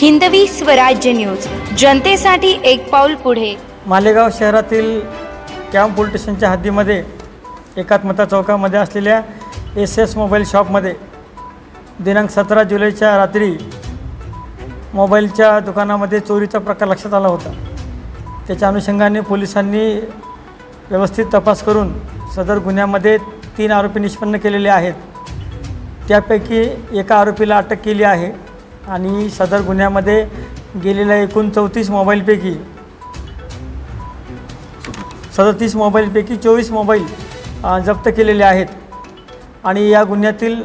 Hindavi Swarajya news. जनतेसाठी एक पाऊल पुढे. मालेगाव शहरातील कॅम्प पोलीस स्टेशनच्या हद्दीमध्ये एकात्मता चौकामध्ये असलेल्या एस एस मोबाईल शॉपमध्ये दिनांक सतरा जुलैच्या रात्री मोबाईलच्या दुकानामध्ये चोरीचा प्रकार लक्षात आला होता. त्याच्या अनुषंगाने पोलिसांनी व्यवस्थित तपास करून सदर गुन्ह्यामध्ये तीन आरोपी निष्पन्न केलेले आहेत. त्यापैकी एका आरोपीला अटक केली आहे. आणि सदर गुन्ह्यामध्ये गेलेल्या एकूण चौतीस मोबाईलपैकी सदतीस मोबाईलपैकी चोवीस मोबाईल जप्त केलेले आहेत. आणि या गुन्ह्यातील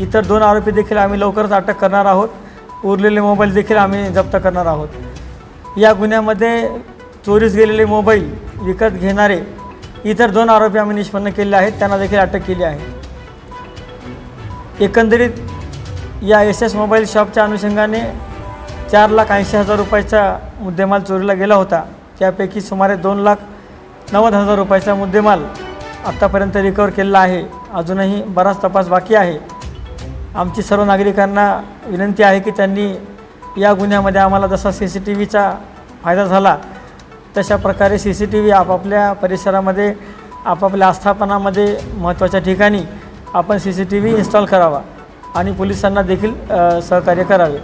इतर दोन आरोपी देखील आम्ही लवकरच अटक करणार आहोत. उरलेले मोबाईल देखील आम्ही जप्त करणार आहोत. या गुन्ह्यामध्ये चोरीस गेलेले मोबाईल विकत घेणारे इतर दोन आरोपी आम्ही निष्पन्न केले आहेत. त्यांना देखील अटक केली आहे. एकंदरीत या एस एस मोबाईल शॉपच्या अनुषंगाने चार लाख ऐंशी हजार रुपयाचा मुद्देमाल चोरीला गेला होता. त्यापैकी सुमारे दोन लाख नव्वद हजार रुपयाचा मुद्देमाल आत्तापर्यंत रिकवर केलेला आहे. अजूनही बराच तपास बाकी आहे. आमची सर्व नागरिकांना विनंती आहे की त्यांनी या गुन्ह्यामध्ये आम्हाला जसा सी सी टी व्हीचा फायदा झाला तशा प्रकारे सी सी टी व्ही आपापल्या परिसरामध्ये आपापल्या आस्थापनामध्ये महत्त्वाच्या ठिकाणी आपण C C T V install करावा. आणि पोलिसांना देखील सहकार्य करावे.